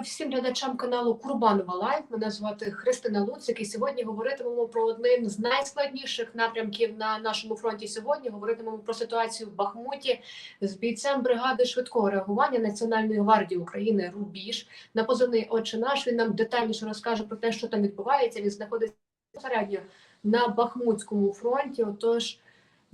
всім глядачам каналу Курбанова Лайф. Мене звати Христина Луцик і сьогодні говоритимемо про один з найскладніших напрямків на нашому фронті. Сьогодні говоритимемо про ситуацію в Бахмуті з бійцем бригади швидкого реагування Національної гвардії України Рубіж на позивний Отче наш. Він нам детальніше розкаже про те, що там відбувається. Він знаходиться безпосередньо на Бахмутському фронті. Отож,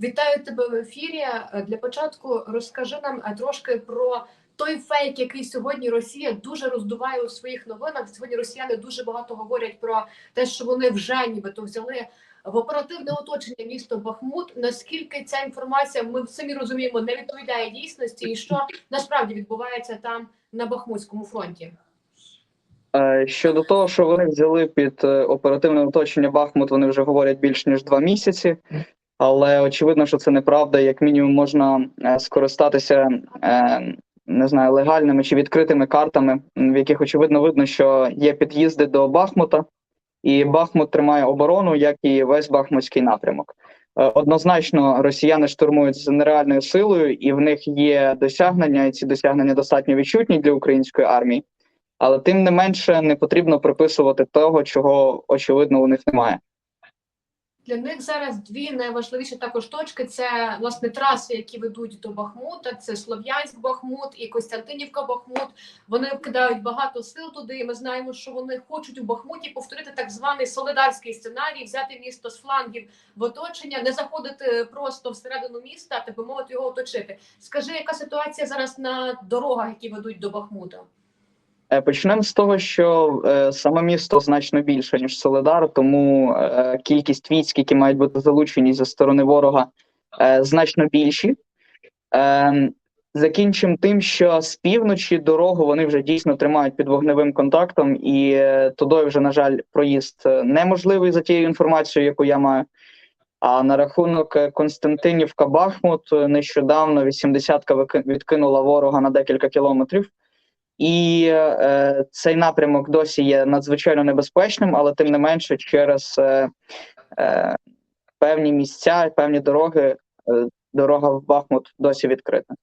вітаю тебе в ефірі. Для початку розкажи нам трошки про той фейк, який сьогодні Росія дуже роздуває у своїх новинах. Сьогодні росіяни дуже багато говорять про те, що вони вже нібито взяли в оперативне оточення місто Бахмут. Наскільки ця інформація, ми самі розуміємо, не відповідає дійсності, і що насправді відбувається там на Бахмутському фронті? Е, Щодо того, що вони взяли під е, оперативне оточення Бахмут, вони вже говорять більш ніж два місяці, але очевидно, що це неправда. Як мінімум, можна е, скористатися не знаю, легальними чи відкритими картами, в яких очевидно видно, що є під'їзди до Бахмута, і Бахмут тримає оборону, як і весь Бахмутський напрямок. Е, Однозначно, росіяни штурмують з нереальною силою, і в них є досягнення, і ці досягнення достатньо відчутні для української армії. Але тим не менше не потрібно приписувати того, чого очевидно у них немає. Для них зараз дві найважливіші також точки: це власне траси, які ведуть до Бахмута. Це Слов'янськ, Бахмут і Костянтинівка Бахмут. Вони вкидають багато сил туди. і Ми знаємо, що вони хочуть у Бахмуті повторити так званий солидарський сценарій, взяти місто з флангів в оточення, не заходити просто всередину міста, так би мовити, його оточити. Скажи, яка ситуація зараз на дорогах, які ведуть до Бахмута? Е, Почнемо з того, що е, саме місто значно більше ніж Соледар, тому е, кількість військ, які мають бути залучені зі сторони ворога, е, значно більші. Е, Закінчимо тим, що з півночі дорогу вони вже дійсно тримають під вогневим контактом, і е, туди вже, на жаль, проїзд е, неможливий за тією інформацією, яку я маю. А на рахунок е, Константинівка Бахмут нещодавно 80-ка вики- відкинула ворога на декілька кілометрів. І е, цей напрямок досі є надзвичайно небезпечним, але тим не менше, через е, е, певні місця, певні дороги, е, дорога в Бахмут досі відкрита.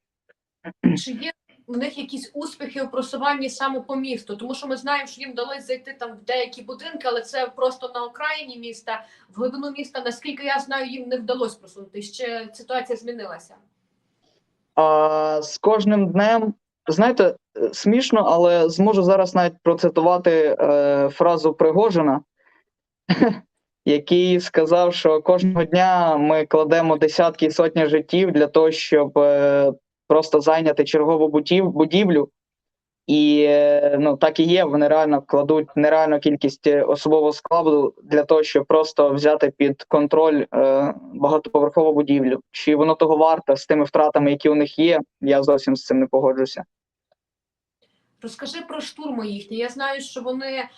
Чи є в них якісь успіхи у просуванні саме по місту? Тому що ми знаємо, що їм вдалося зайти там в деякі будинки, але це просто на окраїні міста, в глибину міста. Наскільки я знаю, їм не вдалося просунути. Ще ситуація змінилася. А з кожним днем, знаєте, е, смішно, але зможу зараз навіть процитувати е, фразу Пригожина, який сказав, що кожного дня ми кладемо десятки і сотні життів для того, щоб е, просто зайняти чергову будівлю. І е, ну так і є. Вони реально кладуть нереальну кількість е, особового складу для того, щоб просто взяти під контроль е, багатоповерхову будівлю. Чи воно того варто з тими втратами, які у них є? Я зовсім з цим не погоджуся. Розкажи про штурми їхні. Я знаю, що вони е,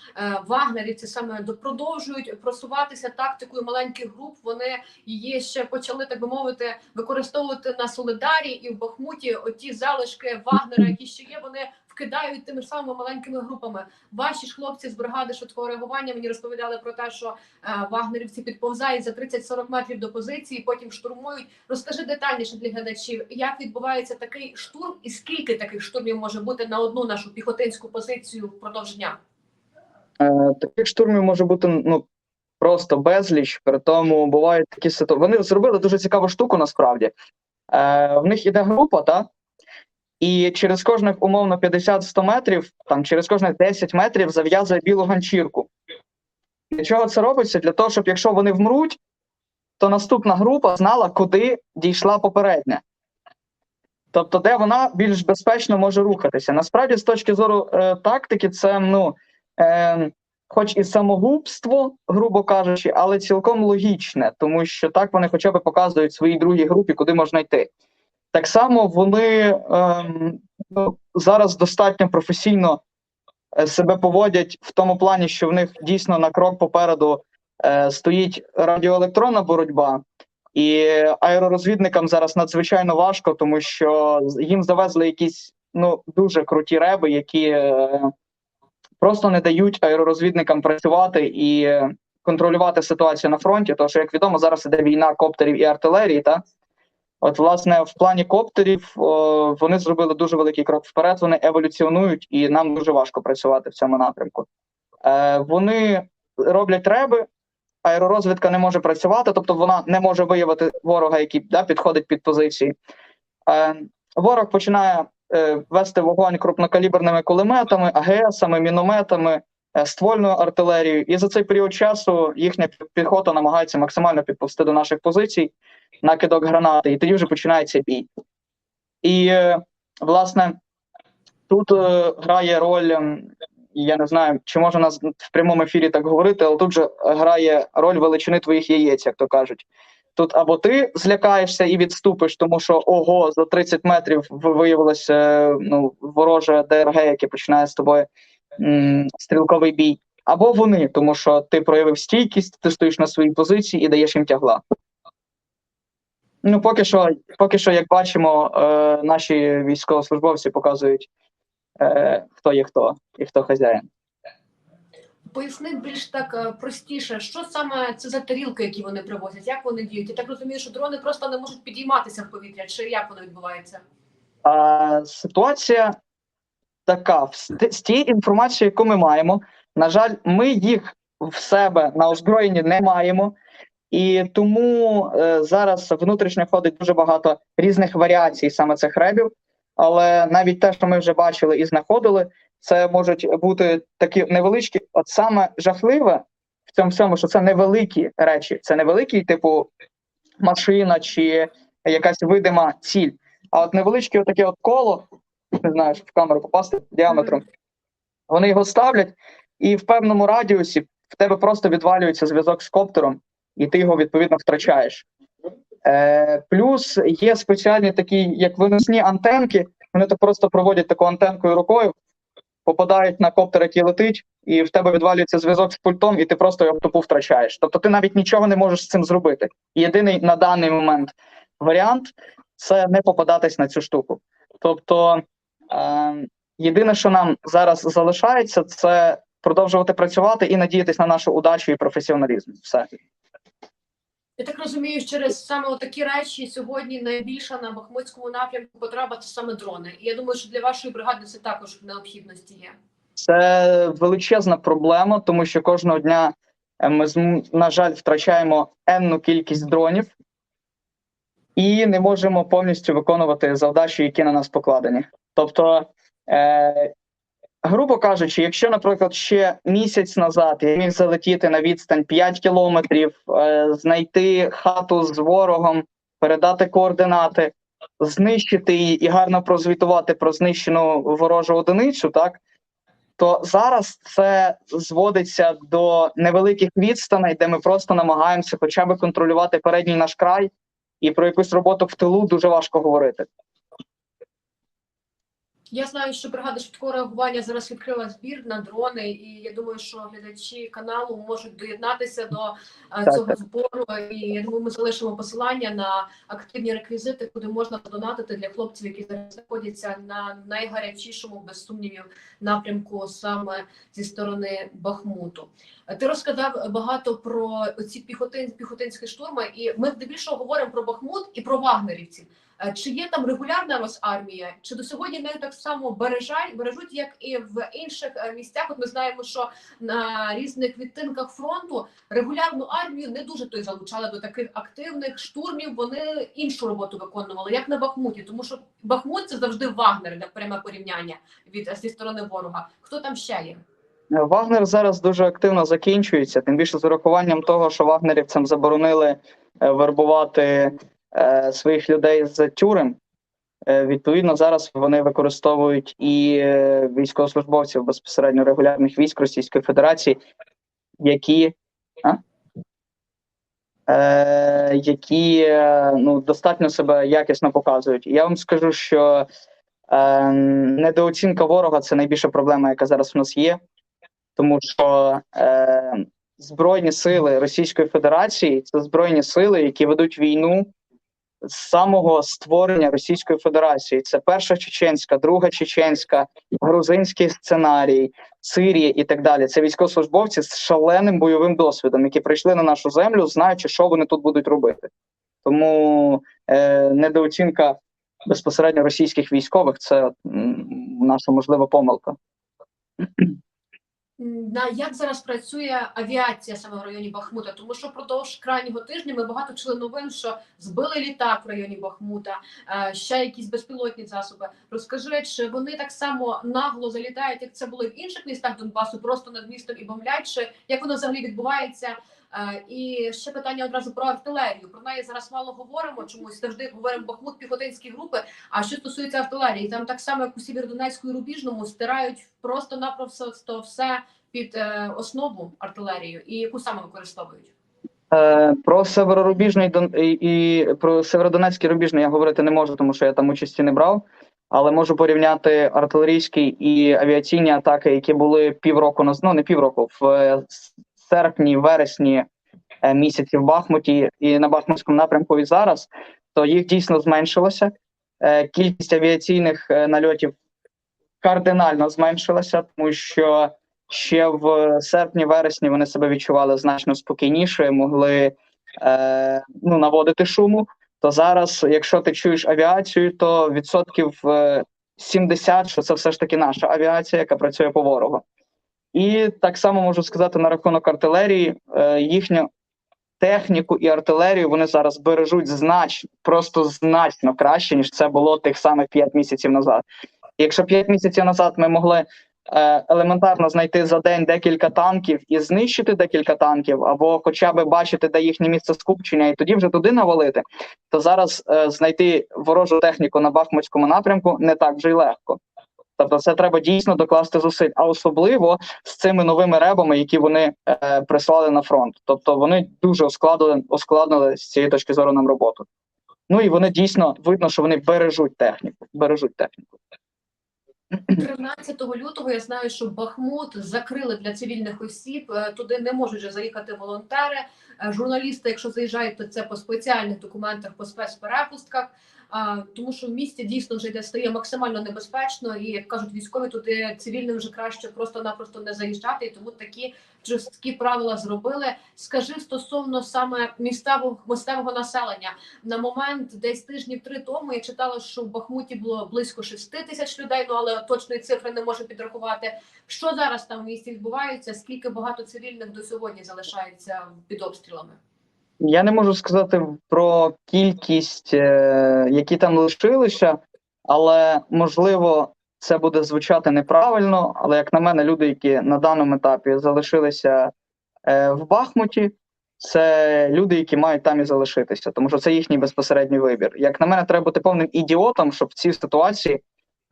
вагнерівці саме до- продовжують просуватися тактикою маленьких груп. Вони її ще почали, так би мовити, використовувати на Солидарі і в Бахмуті. Оті залишки Вагнера, які ще є, вони вкидають тими самими маленькими групами. Ваші ж хлопці з бригади швидкого реагування мені розповідали про те, що е, вагнерівці підповзають за 30-40 метрів до позиції, потім штурмують. Розкажи детальніше для глядачів, як відбувається такий штурм, і скільки таких штурмів може бути на одну нашу піхотинську позицію впродовж дня? Е, таких штурмів може бути ну просто безліч. При тому бувають такі ситуації. Вони зробили дуже цікаву штуку насправді. Е, в них іде група, та і через кожних умовно 50-100 метрів, там через кожних 10 метрів зав'язує білу ганчірку. Для чого це робиться? Для того, щоб якщо вони вмруть, то наступна група знала, куди дійшла попередня. Тобто, де вона більш безпечно може рухатися. Насправді, з точки зору е, тактики, це ну, е, хоч і самогубство, грубо кажучи, але цілком логічне, тому що так вони хоча б показують своїй другій групі, куди можна йти. Так само вони ем, ну, зараз достатньо професійно е, себе поводять в тому плані, що в них дійсно на крок попереду е, стоїть радіоелектронна боротьба, і аеророзвідникам зараз надзвичайно важко, тому що їм завезли якісь ну дуже круті реби, які е, просто не дають аеророзвідникам працювати і контролювати ситуацію на фронті. Що, як відомо, зараз іде війна коптерів і артилерії, та От, власне, в плані коптерів о, вони зробили дуже великий крок вперед. Вони еволюціонують, і нам дуже важко працювати в цьому напрямку. Е, вони роблять реби, аеророзвідка не може працювати, тобто вона не може виявити ворога, який да, підходить під позиції. Е, ворог починає е, вести вогонь крупнокаліберними кулеметами, АГСами, мінометами, е, ствольною артилерією. І за цей період часу їхня пі- піхота намагається максимально підповсти до наших позицій, накидок гранати, і тоді вже починається бій. І, е, власне, тут е, грає роль. ем, Я не знаю, чи можна нас в прямому ефірі так говорити, але тут же грає роль величини твоїх яєць, як то кажуть. Тут або ти злякаєшся і відступиш, тому що ого, за 30 метрів виявилося ну, вороже ДРГ, яке починає з тобою м, стрілковий бій, або вони, тому що ти проявив стійкість, ти стоїш на своїй позиції і даєш їм тягла. Ну, поки що, поки що, як бачимо, е, наші військовослужбовці показують, е, хто є хто і хто хазяїн. Поясни більш так е, простіше, що саме це за тарілки, які вони привозять, як вони діють? Я так розумію, що дрони просто не можуть підійматися в повітря, чи як воно відбувається? А, ситуація така: з тієї інформації, яку ми маємо, на жаль, ми їх в себе на озброєнні не маємо, і тому е, зараз внутрішньо ходить дуже багато різних варіацій саме цих ребів. Але навіть те, що ми вже бачили і знаходили, це можуть бути такі невеличкі. От саме жахливе в цьому всьому, що це невеликі речі, це невеликий, типу машина чи якась видима ціль. А от невеличке отаке от коло, не знаю, щоб в камеру попасти діаметром, вони його ставлять, і в певному радіусі в тебе просто відвалюється зв'язок з коптером, і ти його відповідно втрачаєш. Е, плюс є спеціальні такі, як виносні антенки, вони то просто проводять таку антенкою рукою, попадають на коптер, який летить, і в тебе відвалюється зв'язок з пультом, і ти просто його тупо втрачаєш. Тобто ти навіть нічого не можеш з цим зробити. Єдиний на даний момент варіант це не попадатись на цю штуку. Тобто, е, єдине, що нам зараз залишається, це продовжувати працювати і надіятися на нашу удачу і професіоналізм. Все. Я так розумію, через саме такі речі сьогодні найбільша на Бахмутському напрямку потреба це саме дрони. І я думаю, що для вашої бригади це також в необхідності є. Це величезна проблема, тому що кожного дня е, ми, на жаль, втрачаємо енну кількість дронів і не можемо повністю виконувати завдачі, які на нас покладені. Тобто, е, грубо кажучи, якщо, наприклад, ще місяць назад я міг залетіти на відстань 5 кілометрів, е, знайти хату з ворогом, передати координати, знищити її і гарно прозвітувати про знищену ворожу одиницю, так то зараз це зводиться до невеликих відстаней, де ми просто намагаємося хоча б контролювати передній наш край, і про якусь роботу в тилу дуже важко говорити. Я знаю, що бригада швидкого реагування зараз відкрила збір на дрони, і я думаю, що глядачі каналу можуть доєднатися до е, Так, цього так. збору. І я думаю, ми залишимо посилання на активні реквізити, куди можна донатити для хлопців, які зараз знаходяться на найгарячішому, без сумнівів, напрямку саме зі сторони Бахмуту. Ти розказав багато про ці піхотин, піхотинські штурми, і ми здебільшого говоримо про Бахмут і про вагнерівців. Е, Чи є там регулярна Росармія? Чи до сьогодні не так само бережать, бережуть, як і в інших е, місцях? От ми знаємо, що на різних відтинках фронту регулярну армію не дуже той залучали до таких активних штурмів. Вони іншу роботу виконували, як на Бахмуті, тому що Бахмут це завжди Вагнер, як пряме порівняння від е, зі сторони ворога. Хто там ще є? Вагнер зараз дуже активно закінчується, тим більше з урахуванням того, що вагнерівцям заборонили е, вербувати е, своїх людей з тюрем. Е, відповідно, зараз вони використовують і е, військовослужбовців безпосередньо регулярних військ Російської Федерації, які, а? е, які ну, достатньо себе якісно показують. Я вам скажу, що е, недооцінка ворога це найбільша проблема, яка зараз у нас є тому що е, збройні сили Російської Федерації це збройні сили, які ведуть війну з самого створення Російської Федерації. Це перша чеченська, друга чеченська, грузинський сценарій, Сирія і так далі. Це військовослужбовці з шаленим бойовим досвідом, які прийшли на нашу землю, знаючи, що вони тут будуть робити. Тому е, недооцінка безпосередньо російських військових. Це наша можлива помилка. На як зараз працює авіація саме в районі Бахмута? Тому що впродовж крайнього тижня ми багато чули новин, що збили літак в районі Бахмута, е, ще якісь безпілотні засоби. Розкажи, чи вони так само нагло залітають, як це було в інших містах Донбасу, просто над містом і бомблять? Чи як воно взагалі відбувається? Е, І ще питання одразу про артилерію. Про неї зараз мало говоримо. Чомусь завжди говоримо Бахмут, піхотинські групи. А що стосується артилерії, там так само, як у Сєвєродонецьку і Рубіжному, стирають просто-напросто все під е, основу артилерію, і яку саме використовують. Е, Про северорубіжний і, про северодонецький рубіжний я говорити не можу, тому що я там участі не брав. Але можу порівняти артилерійські і авіаційні атаки, які були півроку назад, ну не півроку, в серпні, вересні е, місяці в Бахмуті і на Бахмутському напрямку і зараз, то їх дійсно зменшилося. Е, Кількість авіаційних е, нальотів кардинально зменшилася, тому що ще в серпні-вересні вони себе відчували значно спокійніше, могли е, ну, наводити шуму. То зараз, якщо ти чуєш авіацію, то відсотків е, 70, що це все ж таки наша авіація, яка працює по ворогу. І так само можу сказати на рахунок артилерії, е, їхню техніку і артилерію вони зараз бережуть значно, просто значно краще, ніж це було тих самих 5 місяців назад. Якщо 5 місяців назад ми могли е, елементарно знайти за день декілька танків і знищити декілька танків, або хоча б бачити, де їхнє місце скупчення, і тоді вже туди навалити, то зараз е, знайти ворожу техніку на Бахмутському напрямку не так вже й легко. Тобто, це треба дійсно докласти зусиль, а особливо з цими новими ребами, які вони е, прислали на фронт. Тобто вони дуже ускладнили, ускладнили з цієї точки зору нам роботу. Ну і вони дійсно видно, що вони бережуть техніку. Бережуть техніку. 13 лютого я знаю, що Бахмут закрили для цивільних осіб. е, Туди не можуть вже заїхати волонтери. Е, Журналісти, якщо заїжджають, то це по спеціальних документах, по спецперепустках. А, тому що в місті дійсно вже йде стає максимально небезпечно, і як кажуть військові, туди цивільним вже краще просто-напросто не заїжджати. І тому такі жорсткі правила зробили. Скажи стосовно саме місцевого місцевого населення на момент десь тижнів три тому я читала, що в Бахмуті було близько 6 тисяч людей. Ну але точної цифри не можу підрахувати. Що зараз там в місті відбувається? Скільки багато цивільних до сьогодні залишається під обстрілами? Я не можу сказати про кількість, е, які там лишилися, але можливо це буде звучати неправильно. Але як на мене, люди, які на даному етапі залишилися е, в Бахмуті, це люди, які мають там і залишитися, тому що це їхній безпосередній вибір. Як на мене, треба бути повним ідіотом, щоб в цій ситуації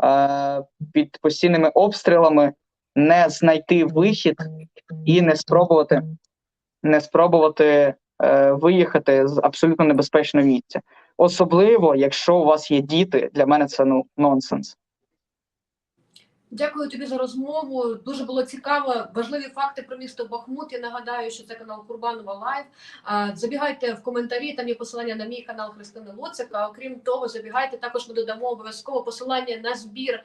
е, під постійними обстрілами не знайти вихід і не спробувати, не спробувати е, виїхати з абсолютно небезпечного місця. Особливо, якщо у вас є діти, для мене це ну нонсенс. Дякую тобі за розмову. Дуже було цікаво. Важливі факти про місто Бахмут. Я нагадаю, що це канал Курбанова Лайв. Забігайте в коментарі. Там є посилання на мій канал Христини Луцик. А окрім того, забігайте. Також ми додамо обов'язково посилання на збір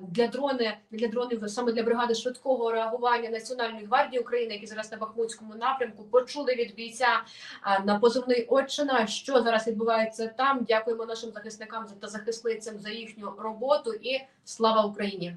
для дрони для дронів саме для бригади швидкого реагування Національної гвардії України, які зараз на Бахмутському напрямку почули від бійця на позивний Отчина. Що зараз відбувається там? Дякуємо нашим захисникам та захисницям за їхню роботу і слава Україні.